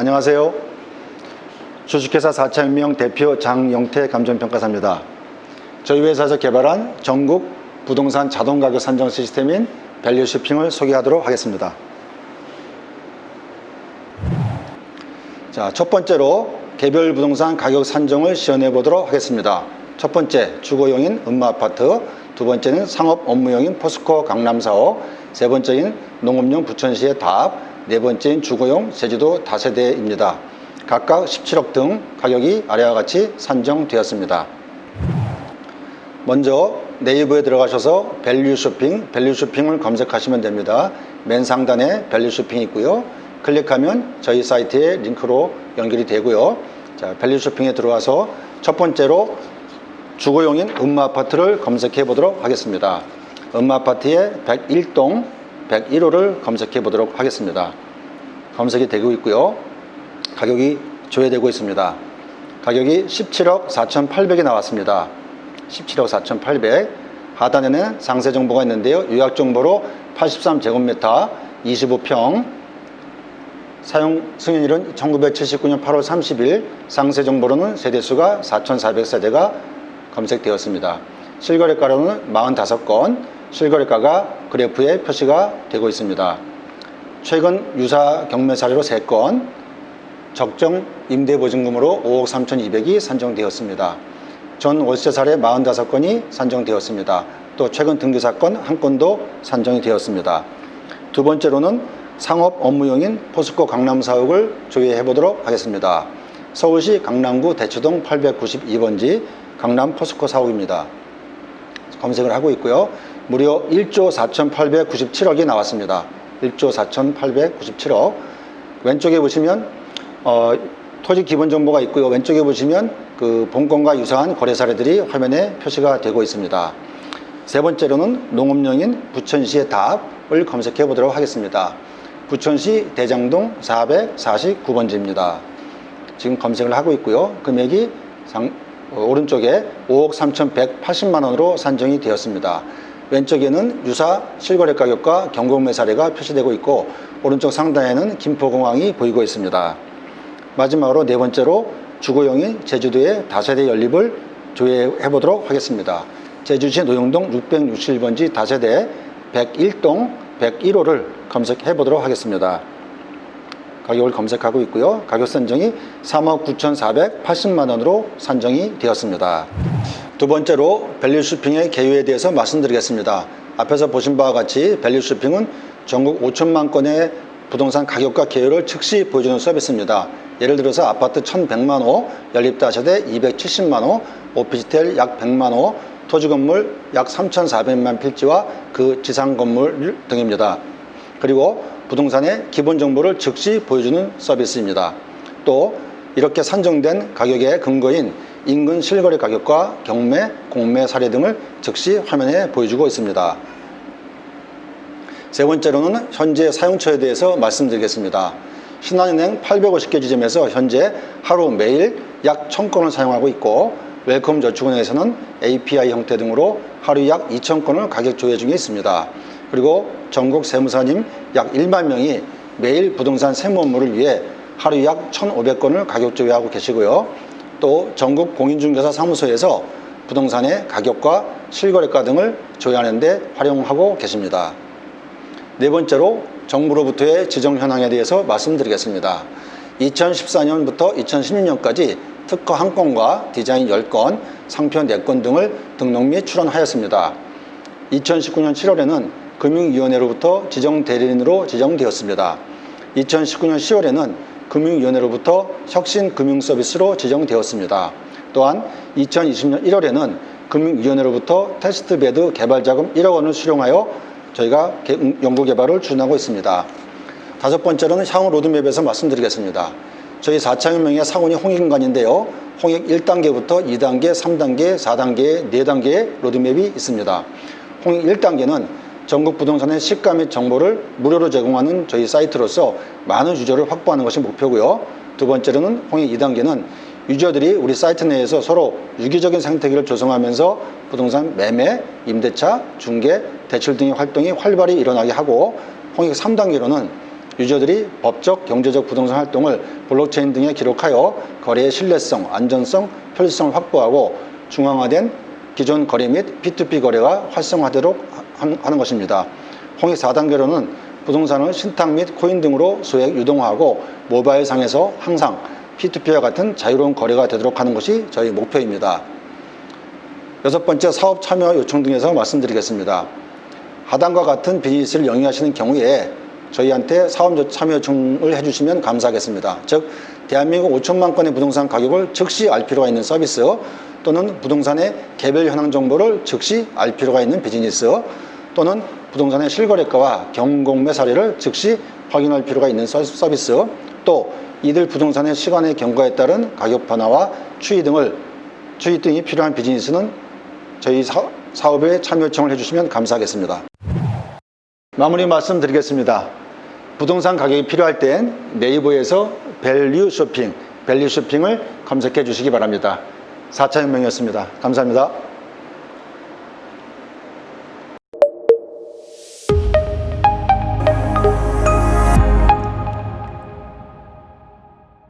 안녕하세요. 주식회사 4차 혁명 대표 장영태 감정평가사입니다. 저희 회사에서 개발한 전국 부동산 자동가격 산정 시스템인 밸류 쇼핑을 소개하도록 하겠습니다. 자, 첫 번째로 개별 부동산 가격 산정을 시연해 보도록 하겠습니다. 첫 번째, 주거용인 음마아파트. 두 번째는 상업 업무용인 포스코 강남 사업. 세 번째인 농업용 부천시의 답. 네 번째인 주거용 제주도 다세대입니다. 각각 17억 등 가격이 아래와 같이 산정되었습니다. 먼저 네이버에 들어가셔서 밸류 쇼핑, 밸류 쇼핑을 검색하시면 됩니다. 맨 상단에 밸류 쇼핑이 있고요. 클릭하면 저희 사이트에 링크로 연결이 되고요. 자, 밸류 쇼핑에 들어와서 첫 번째로 주거용인 음마 아파트를 검색해 보도록 하겠습니다. 음마 아파트의 101동 101호를 검색해 보도록 하겠습니다. 검색이 되고 있고요. 가격이 조회되고 있습니다. 가격이 17억 4,800이 나왔습니다. 17억 4,800. 하단에는 상세 정보가 있는데요. 요약 정보로 83제곱미터 25평 사용 승인일은 1979년 8월 30일 상세 정보로는 세대수가 4,400세대가 검색되었습니다. 실거래가로는 45건, 실거래가가 그래프에 표시가 되고 있습니다. 최근 유사 경매 사례로 3건, 적정 임대보증금으로 5억 3,200이 산정되었습니다. 전 월세 사례 45건이 산정되었습니다. 또 최근 등기 사건 한 건도 산정이 되었습니다. 두 번째로는 상업 업무용인 포스코 강남 사옥을 조회해 보도록 하겠습니다. 서울시 강남구 대치동 892번지 강남 포스코 사옥입니다. 검색을 하고 있고요. 무려 1조 4,897억이 나왔습니다. 1조 4,897억. 왼쪽에 보시면 어, 토지 기본 정보가 있고요. 왼쪽에 보시면 그 본건과 유사한 거래 사례들이 화면에 표시가 되고 있습니다. 세 번째로는 농업용인 부천시의 답을 검색해 보도록 하겠습니다. 부천시 대장동 449번지입니다. 지금 검색을 하고 있고요. 금액이 상, 어, 오른쪽에 5억 3,180만 원으로 산정이 되었습니다. 왼쪽에는 유사 실거래 가격과 경공매 사례가 표시되고 있고 오른쪽 상단에는 김포공항이 보이고 있습니다. 마지막으로 네 번째로 주거용인 제주도의 다세대 연립을 조회해 보도록 하겠습니다. 제주시 노영동 667번지 다세대 101동 101호를 검색해 보도록 하겠습니다. 가격을 검색하고 있고요. 가격 산정이 3억 9,480만 원으로 산정이 되었습니다. 두 번째로 밸류 쇼핑의 개요에 대해서 말씀드리겠습니다. 앞에서 보신 바와 같이 밸류 쇼핑은 전국 5천만 건의 부동산 가격과 개요를 즉시 보여주는 서비스입니다. 예를 들어서 아파트 1,100만 호, 연립다세대 270만 호, 오피스텔 약 100만 호, 토지 건물 약 3,400만 필지와 그 지상 건물 등입니다. 그리고 부동산의 기본 정보를 즉시 보여주는 서비스입니다. 또 이렇게 산정된 가격의 근거인 인근 실거래 가격과 경매, 공매 사례 등을 즉시 화면에 보여주고 있습니다. 세 번째로는 현재 사용처에 대해서 말씀드리겠습니다. 신한은행 850개 지점에서 현재 하루 매일 약 1000건을 사용하고 있고 웰컴 저축은행에서는 API 형태 등으로 하루 약 2000건을 가격 조회 중에 있습니다. 그리고 전국 세무사님 약 1만 명이 매일 부동산 세무 업무를 위해 하루 약 1,500건을 가격 조회하고 계시고요. 또 전국 공인중개사 사무소에서 부동산의 가격과 실거래가 등을 조회하는 데 활용하고 계십니다. 네 번째로 정부로부터의 지정 현황에 대해서 말씀드리겠습니다. 2014년부터 2016년까지 특허 한 건과 디자인 10건, 상표 4건 등을 등록 및 출원하였습니다. 2019년 7월에는 금융위원회로부터 지정 대리인으로 지정되었습니다. 2019년 10월에는 금융위원회로부터 혁신금융서비스로 지정되었습니다. 또한 2020년 1월에는 금융위원회로부터 테스트베드 개발자금 1억 원을 수령하여 저희가 연구 개발을 추진하고 있습니다. 다섯 번째로는 향후 로드맵에서 말씀드리겠습니다. 저희 4차혁명의 상원이 홍익인간인데요. 홍익 1단계부터 2단계, 3단계, 4단계, 4단계의 로드맵이 있습니다. 홍익 1단계는 전국 부동산의 시가 및 정보를 무료로 제공하는 저희 사이트로서 많은 유저를 확보하는 것이 목표고요. 두 번째로는 홍익 2단계는 유저들이 우리 사이트 내에서 서로 유기적인 생태계를 조성하면서 부동산 매매, 임대차, 중개, 대출 등의 활동이 활발히 일어나게 하고 홍익 3단계로는 유저들이 법적, 경제적 부동산 활동을 블록체인 등에 기록하여 거래의 신뢰성, 안전성, 편리성을 확보하고 중앙화된 기존 거래 및 P2P 거래가 활성화되도록 하- 하는 것입니다. 홍익 4단계로는 부동산을 신탁 및 코인 등으로 소액 유동화하고 모바일 상에서 항상 P2P와 같은 자유로운 거래가 되도록 하는 것이 저희 목표입니다. 여섯 번째 사업 참여 요청 등에서 말씀드리겠습니다. 하단과 같은 비즈니스를 영위하시는 경우에 저희한테 사업 참여 요청을 해주시면 감사하겠습니다. 즉, 대한민국 5천만 건의 부동산 가격을 즉시 알 필요가 있는 서비스 또는 부동산의 개별 현황 정보를 즉시 알 필요가 있는 비즈니스 또는 부동산의 실거래가와 경공매 사례를 즉시 확인할 필요가 있는 서- 서비스 또 이들 부동산의 시간의 경과에 따른 가격 변화와 추이 등을 추이 등이 필요한 비즈니스는 저희 사, 사업에 참여 요청을 해주시면 감사하겠습니다. 마무리 말씀드리겠습니다. 부동산 가격이 필요할 땐 네이버에서 밸류 쇼핑, 밸류 쇼핑을 검색해 주시기 바랍니다. 4차 혁명이었습니다. 감사합니다.